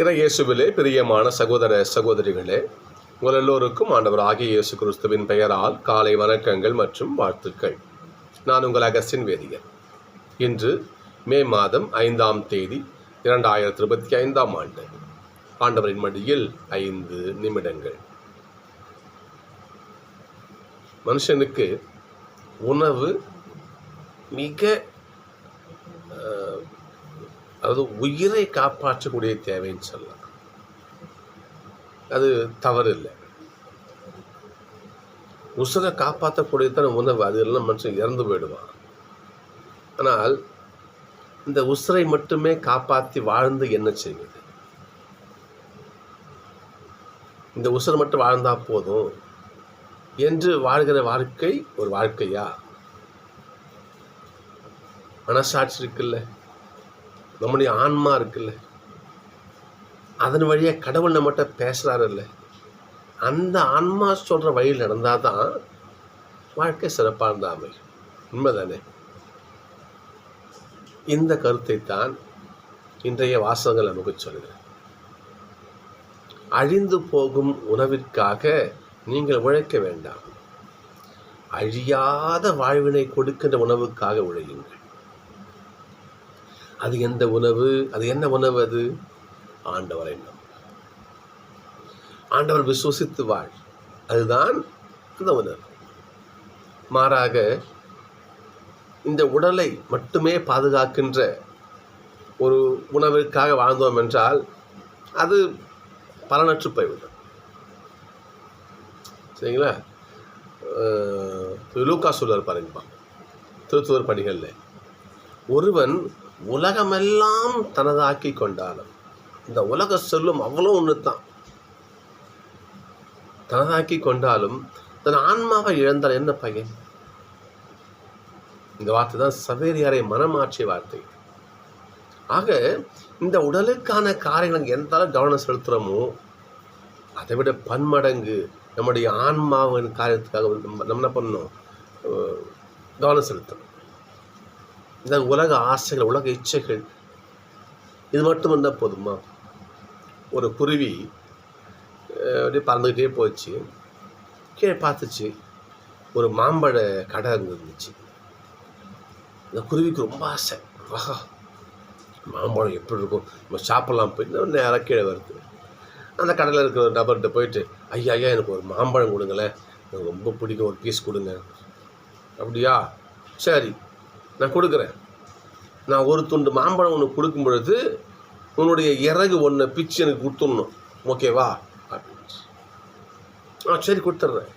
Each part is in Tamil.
இறையேசுவிலே பிரியமான சகோதர சகோதரிகளே உங்கள் எல்லோருக்கும் ஆண்டவர் ஆகிய இயேசு கிறிஸ்துவின் பெயரால் காலை வணக்கங்கள் மற்றும் வாழ்த்துக்கள். நான் உங்கள் அகஸ்டின் வேதியர். இன்று மே மாதம் ஐந்தாம் தேதி இரண்டாயிரத்தி இருபத்தி ஐந்தாம் ஆண்டு. ஆண்டவரின் மடியில் ஐந்து நிமிடங்கள். மனுஷனுக்கு உணவு மிக அதாவது உயிரை காப்பாற்றக்கூடிய தேவைன்னு சொல்லலாம். அது தவறு இல்லை உசுரை காப்பாற்றக்கூடியதான் உணவு அது எல்லாம் மனுஷன் இறந்து போயிடுவான். ஆனால் இந்த உசுரை மட்டுமே காப்பாற்றி வாழ்ந்து என்ன செய்வது? இந்த உசுரை மட்டும் வாழ்ந்தா போதும் என்று வாழ்கிற வாழ்க்கை ஒரு வாழ்க்கையா? மனசாட்சி இருக்குல்ல. நம்முடைய ஆன்மா இருக்குல்ல. அதன் வழியாக கடவுள் நம்மகிட்ட பேசுகிறாருல்ல அந்த ஆன்மா சொல்கிற வழியில் நடந்தால் தான் வாழ்க்கை சிறப்பாக அமையும். உண்மைதானே? இந்த கருத்தை தான் இன்றைய வாசகங்கள் நமக்கு சொல்லுகிறேன் அழிந்து போகும் உணவிற்காக நீங்கள் உழைக்க வேண்டாம். அழியாத வாழ்வினை கொடுக்கின்ற உணவுக்காக உழையுங்கள். அது எந்த உணவு அது என்ன உணவு அது? ஆண்டவரை நம் ஆண்டவர் விசுவசித்து வாழ். அதுதான் அந்த உணவு மாறாக இந்த உடலை மட்டுமே பாதுகாக்கின்ற ஒரு உணவிற்காக வாழ்ந்தோம் என்றால் அது பலனற்று போய்விடும். சரிங்களா? லூக்கா சொல்லுவார் பாருங்கப்பா. திருத்துவர் பணிகளில். ஒருவன் உலகமெல்லாம் தனதாக்கி கொண்டாலும் இந்த உலக செல்லும் அவ்வளோ ஒன்று தான் தனதாக்கி கொண்டாலும் தன் ஆன்மாவை இழந்தால் என்ன பையன்? இந்த வார்த்தை தான் சவேரியாரை மனமாற்றிய வார்த்தை. ஆக இந்த உடலுக்கான காரியங்கள் எந்த அளவு கவனம் செலுத்துகிறோமோ அதை விட பன்மடங்கு நம்முடைய ஆன்மாவின் காரியத்துக்காக நம்ம என்ன பண்ணணும்? கவனம் செலுத்தணும். இந்த உலக ஆசைகள் உலக இச்சைகள். இது மட்டும் இருந்தால் போதுமா? ஒரு குருவி அப்படியே பறந்துக்கிட்டே போச்சு. கீழே பார்த்துச்சு ஒரு மாம்பழ கடை அங்கே இருந்துச்சு. இந்த குருவிக்கு ரொம்ப ஆசை. ஆஹா மாம்பழம் எப்படி இருக்கும்? நம்ம சாப்பிட்லாம் போயிட்டு நேராக கீழே வருது. அந்த கடையில் இருக்கிற ஒரு நபர்கிட்ட போயிட்டு ஐயா ஐயா எனக்கு ஒரு மாம்பழம் கொடுங்களேன். எனக்கு ரொம்ப பிடிக்கும் ஒரு பீஸ் கொடுங்க. அப்படியா? சரி. நான் கொடுக்குறேன். நான் ஒரு துண்டு மாம்பழம் ஒன்று கொடுக்கும் பொழுது உன்னுடைய இறகு ஒன்று பிச்சு எனக்கு கொடுத்துடணும். ஓகேவா அப்படின்னு ஆ சரி கொடுத்துட்றேன்.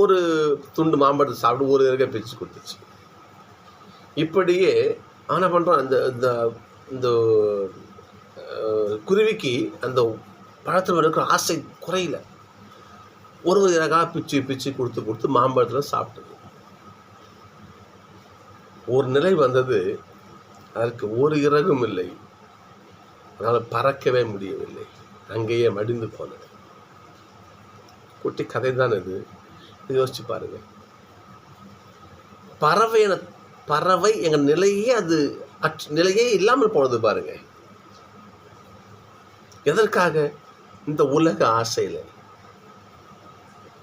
ஒரு துண்டு மாம்பழத்தை சாப்பிட்டு ஒரு இறகை பிச்சு கொடுத்துச்சு. இப்படியே ஆனால் என்ன பண்ணுறான் இந்த இந்த குருவிக்கு அந்த பழத்தில் இருக்கிற ஆசை குறையில. ஒரு ஒரு இறகா பிச்சு பிச்சு கொடுத்து கொடுத்து மாம்பழத்தில் சாப்பிட்டது. ஒரு நிலை வந்தது அதற்கு ஒரு இறகும் இல்லை. அதனால் பறக்கவே முடியவில்லை. அங்கேயே மடிந்து போனது. குட்டி கதை தான் இது யோசிச்சு பாருங்க. பறவை என பறவை எங்கள் நிலையே அது அற்ற நிலையே இல்லாமல் போனது பாருங்க. எதற்காக? இந்த உலக ஆசையில்.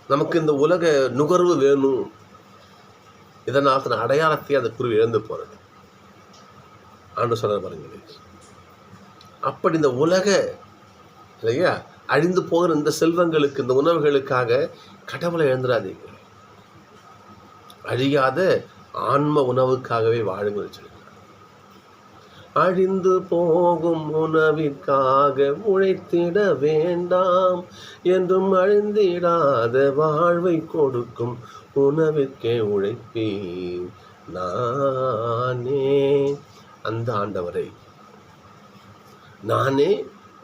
நமக்கு இந்த உலக நுகர்வு வேணும். இதனால் தன் அடையாளத்தை அந்த குருவி இழந்து போனது. ஆண்டு சொல்ற பாருங்க. அப்படி இந்த உலக இல்லையா? அழிந்து போகிற இந்த செல்வங்களுக்கு இந்த உணவுகளுக்காக கடவுளை இழந்துடாதீங்க. அழியாத ஆன்ம உணவுக்காகவே வாழுங்கள் சொல்லுங்க அழிந்து போகும் உணவிற்காக உழைத்திட வேண்டாம் என்றும் அழிந்திடாத வாழ்வை கொடுக்கும் உணவிற்கே உழைப்பேன் நானே. அந்த ஆண்டவரை நானே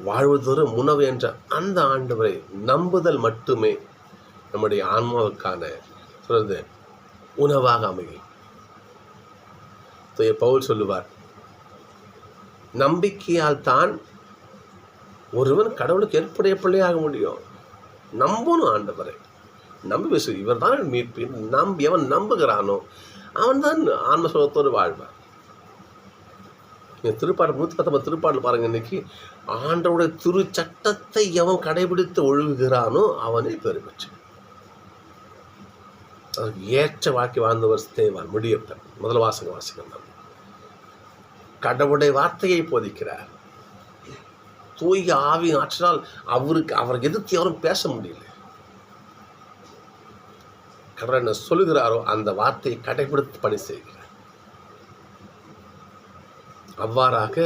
வாழ்வதொரு உணவு என்ற அந்த ஆண்டவரை நம்புதல் மட்டுமே நம்முடைய ஆன்மாவுக்கான சொல்றது உணவாக அமையும். பவுல் சொல்லுவார் நம்பிக்கையால் தான் ஒருவன் கடவுளுக்கு ஏற்புடைய பிள்ளையாக முடியும். நம்பணும் ஆண்டவரை. நம்பி விசு இவர் தான் மீட்பின் நம்பி அவன் நம்புகிறானோ அவன் தான் ஆன்ம வாழ்வான் நீங்கள் திருப்பாடு நூற்றி பத்தொன்பது திருப்பாடல் பாருங்க இன்னைக்கு. ஆண்டவுடைய திரு சட்டத்தை எவன் கடைபிடித்து ஒழுகுகிறானோ அவனே பெரு பெற்று. ஏற்ற வாழ்க்கை வாழ்ந்தவர் தேவான் முடியப்பன். முதல் வாசக வாசகம் தான் கடவுளுடைய வார்த்தையை போதிக்கிறார். தூய ஆவி ஆற்றினால் அவருக்கு அவருக்கு எதிர்த்து யாரும் பேச முடியல. கடவுள் என்ன சொல்லுகிறாரோ அந்த வார்த்தையை கடைபிடித்து பணி செய்கிறார். அவ்வாறாக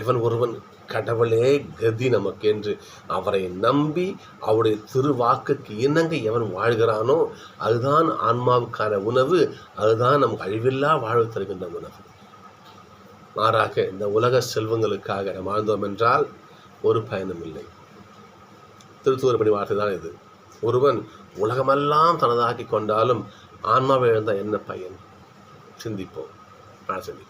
இவன் ஒருவன் கடவுளே கதி நமக்கு என்று அவரை நம்பி அவருடைய திருவாக்குக்கு இணங்க எவன் வாழ்கிறானோ அதுதான் ஆன்மாவுக்கான உணவு அதுதான் நமக்கு அழிவில்லா வாழ்வு தருகின்ற உணவு. மாறாக இந்த உலக செல்வங்களுக்காக நாம் வாழ்ந்தோம் என்றால் ஒரு பயனும் இல்லை. திருத்தூர்படி வார்த்தை தான் இது. ஒருவன் உலகமெல்லாம் தனதாக்கி கொண்டாலும் ஆன்மாவை இழந்தால் என்ன பயன்? சிந்திப்போம். நான் சிந்திப்போம்